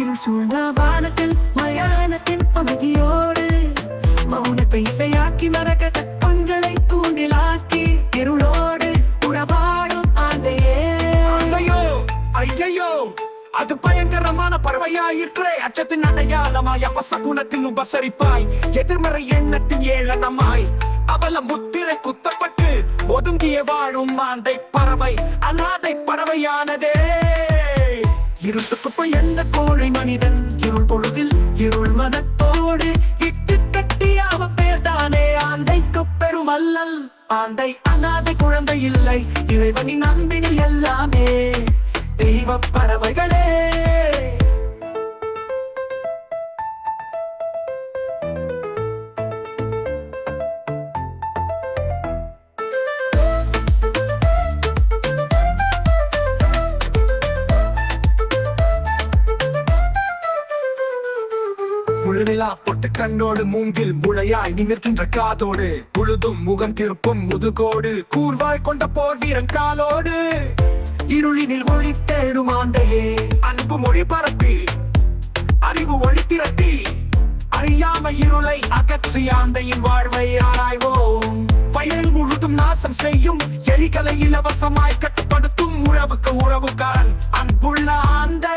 இரு சூழ்ந்த வானத்தில் மயானத்தின் அமைதியோடு மௌனத்தை இசையாக்கி மறக்க தப்பங்களை தூண்டிலாக்கி இருளோடு உறவாடும் ஆந்தையே. ஐயோ ஐயோ அது பயங்கரமான பறவையாயிற்றே. அச்சத்தின் அடையாளமாய் அப்ப சகுனத்தின் உபசரிப்பாய் எதிர்மறை எண்ணத்தின் ஏளனமாய். அவல முத்திரை குத்தப்பட்டு ஒதுங்கிய வாழும் மாந்தை பறவை அநாதை பறவையானதே. இருட்டுக்குப்ப எந்த கோழை மனிதன்? இருள் பொழுதில் இருள் மதத்தோடு இட்டு கட்டி அவ பேர் தானே ஆந்தைக்கு பெருமல்லல் ஆந்தை முழுநிலா பொட்டு கண்ணோடு மூங்கில் முளையாய் நிமிர்கின்ற காதோடு. முழுதும் முகம் திருப்பும் முதுகோடு. கூர்வாய் கொண்ட போர் வீரன் காலோடு. இருளினில் ஒளி தேடும் ஆந்தையே. அன்பு மொழி பரப்பி. அறிவு ஒளி திரட்டி. அறியாம இருளை அகற்றி ஆந்தையின் வாழ்வை ஆராய்வோம். வயல் முழுதும் நாசம் செய்யும் எலிகளை இலவசமாய் கட்டுப்படுத்தும் உறவுக்கு உறவுக்காரன் அன்புள்ள ஆந்தை.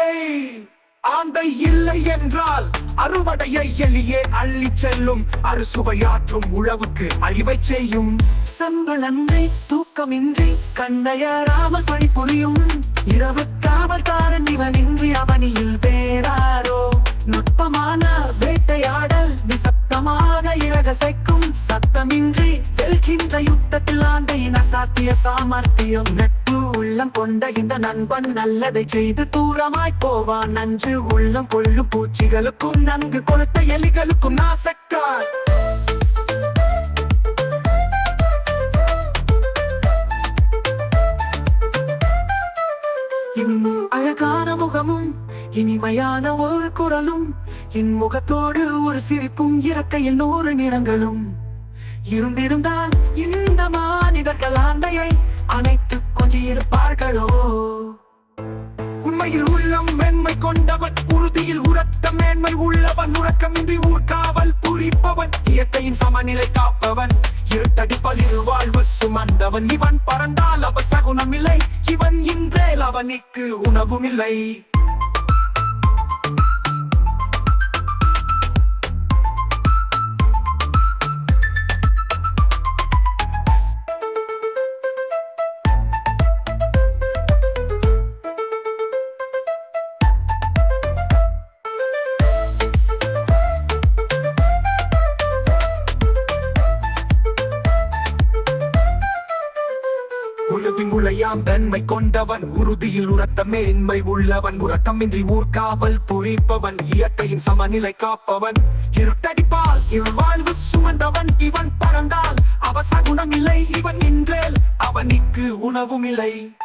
ஆந்தை இல்லை என்றால் அறுவடையை எளியே அள்ளி செல்லும் அறுசுவையாற்றும் உழவுக்கு அழிவை செய்யும். சம்பளந்தை தூக்கமின்றி கண்ணையராமல் பணிபுரியும். இரவு காவல்காரன் இவனின்றி அவனியில் வே ஆண்டையின் சாமர்த்தியம். நட்பு உள்ளம் கொண்ட இந்த நண்பன் நல்லதை செய்து தூரமாய் போவான். நன்று உள்ளம் கொள்ளும் பூச்சிகளுக்கும் நன்கு கொளுத்த எலிகளுக்கும் நாசக்கார் இன்னும் அழகான முகமும் இனிமையான ஒரு குரலும் இன்முகத்தோடு ஒரு சிரிப்பும் இறக்கையில் நூறு நிறங்களும். இருந்திருந்தால் இந்த மானிடர்கள் ஆந்தையை அனைத்து கொஞ்சியிருப்பார்களோ உண்மையில் உள்ளம் மென்மை கொண்டவன் உறுதியில் உரத்த மேன்மை உள்ளவன் உறக்கமின்றி ஊர்காவல் புரிப்பவன் இயற்கையின் சமநிலை காப்பவன் இருட்டடிப்பல் இரு வாழ்வு சுமந்தவன். இவன் பறந்தால் அவ சகுனமில்லை இவன் இன்றேல் அவனுக்கு உணவும் இல்லை உலகின் உழையாம் தன்மை கொண்டவன் உறுதியில் உரத்த மேன்மை உள்ளவன் உரத்தமின்றி ஊர்காவல் புரிப்பவன். இயற்கையின் சமநிலை காப்பவன். இருட்டடிப்பால் இருள் வாழ்வு சுமந்தவன். இவன் பறந்தால் அவசகுணம் இல்லை இவன் நின்றேல் அவனுக்கு உணவும் இல்லை